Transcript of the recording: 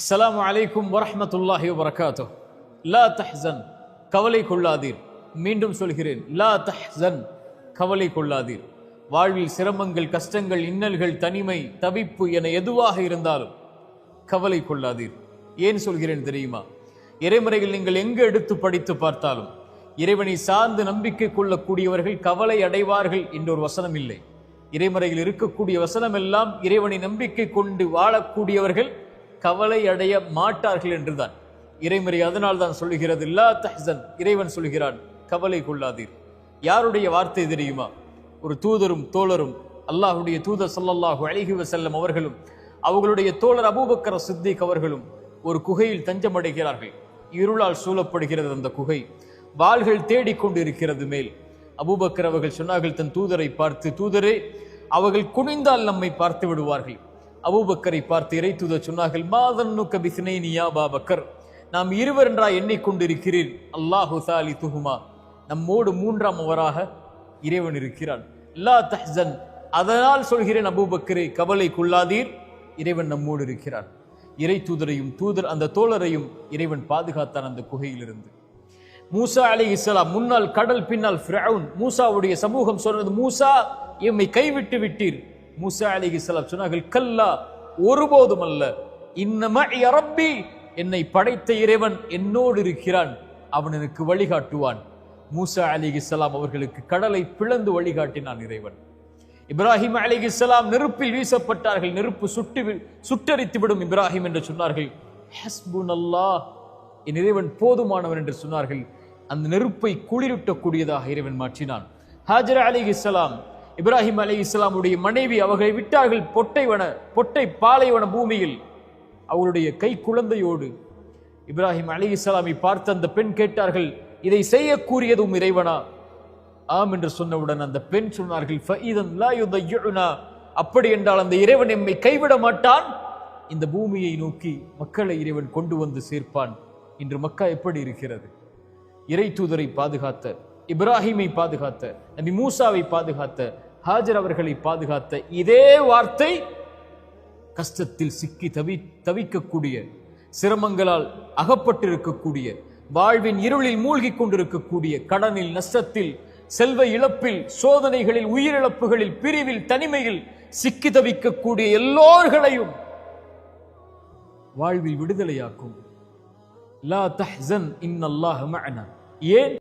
அஸ்லாம் அலைக்கும் வரமத்துல்லாஹி வபரகாத்து லா தஹ்சன் கவலை கொள்ளாதீர் மீண்டும் சொல்கிறேன் லா தஹ்சன் கவலை கொள்ளாதீர் வாழ்வில் சிரமங்கள் கஷ்டங்கள் இன்னல்கள் தனிமை தவிப்பு என எதுவாக இருந்தாலும் கவலை கொள்ளாதீர் ஏன் சொல்கிறேன் தெரியுமா இறைமுறையில் நீங்கள் எங்கு எடுத்து படித்து பார்த்தாலும் இறைவனை சார்ந்து நம்பிக்கை கொள்ளக்கூடியவர்கள் கவலை அடைவார்கள் என்ற ஒரு வசனம் இல்லை இறைமறையில் இருக்கக்கூடிய வசனம் எல்லாம் இறைவனை நம்பிக்கை கொண்டு வாழக்கூடியவர்கள் கவலை அடைய மாட்டார்கள் என்றுதான். இறைமறை அதனால் தான் சொல்லுகிறது இல்லா தஹன் இறைவன் சொல்கிறான் கவலை கொள்ளாதீர். யாருடைய வார்த்தை தெரியுமா? ஒரு தூதரும் தோழரும் அல்லாஹுடைய தூதர் சல்லல்லாஹு அழகி செல்லும் அவர்களும் அவர்களுடைய தோழர் அபூபக்கர சித்திக் அவர்களும் ஒரு குகையில் தஞ்சமடைகிறார்கள் இருளால் சூழப்படுகிறது அந்த குகை. வாள்கள் தேடிக்கொண்டு இருக்கிறது மேல். அபூபக்கர் அவர்கள் சொன்னார்கள் தன் தூதரை பார்த்து தூதரே அவர்கள் குனிந்தால் நம்மை பார்த்து விடுவார்கள். அபூபக்கரை பார்த்து இறை தூதர் சொன்னார்கள் மாதன்னுக்க பிஸ்னைனி யா பாபக்கர் நாம் இருவர் என்றா எண்ணிக்கொண்டிருக்கிறீர் அல்லாஹு சாலி துஹுமா நம்மோடு மூன்றாம் அவராக இறைவன் இருக்கிறான். லா தஹன் அதனால் சொல்கிறேன் அபூபக்கரை கவலை கொள்ளாதீர். இறைவன் நம்மோடு இருக்கிறான். இறை தூதரையும் தூதர் அந்த தோழரையும் இறைவன் பாதுகாத்தான் அந்த குகையிலிருந்து. மூசா அலி இஸ்லாம் முன்னால் கடல் பின்னால் ஃபிரவுன். மூசாவுடைய சமூகம் சொன்னது மூசா எம்மை கைவிட்டு விட்டீர். மூசா அலை இஸ்லாம் சொன்னார்கள் கல்லா ஒருபோதும் அல்ல. இன்னம ரப்பி என்னை படைத்த இறைவன் என்னோடு இருக்கிறான். அவன் எனக்கு வழிகாட்டுவான். மூசா அலிகி சலாம் அவர்களுக்கு கடலை பிளந்து வழிகாட்டினான் இறைவன். இப்ராஹிம் அலி சலாம் நெருப்பில் வீசப்பட்டார்கள் நெருப்பு சுட்டு வி- சுட்டரித்து விடும் இப்ராஹிம் என்று சொன்னார்கள். ஹஸ்புன் அல்லாஹ் என் இறைவன் போதுமானவன் என்று சொன்னார்கள். அந்த நெருப்பை குளிரூட்டக்கூடியதாக இறைவன் மாற்றினான். ஹாஜர் அலி இப்ராஹிம் அலி இஸ்லாமுடைய மனைவி அவர்களை விட்டார்கள். பொட்டைவன பொட்டை பாலைவன பூமியில். அவருடைய கை குழந்தையோடு இப்ராஹிம் அலி இஸ்லாமை பார்த்து அந்த பெண் கேட்டார்கள் இதை செய்யக்கூறியதும் இறைவனா? ஆம் என்று சொன்னவுடன் அந்த பெண் சொன்னார்கள் அப்படி என்றால் அந்த இறைவன் எம்மை கைவிட மாட்டான்? இந்த பூமியை நோக்கி மக்களை இறைவன் கொண்டு வந்து சேர்ப்பான். இன்று மக்கா எப்படி இருக்கிறது? இறை தூதரை பாதுகாத்த இப்ராஹிமை பாதுகாத்த நபி மூசாவை பாதுகாத்த ஹாஜர் அவர்களை பாதுகாத்த இதே வார்த்தை கஷ்டத்தில் சிக்கி தவி தவிக்கக்கூடிய சிரமங்களால் அகப்பட்டிருக்கக்கூடிய வாழ்வின் இருளில் மூழ்கி கொண்டிருக்கக்கூடிய கடனில் நஷ்டத்தில் செல்வ இழப்பில் சோதனைகளில் உயிரிழப்புகளில் பிரிவில் தனிமையில் சிக்கி தவிக்கக்கூடிய எல்லோர்களையும் வாழ்வில் விடுதலையாக்கும். ஏன்?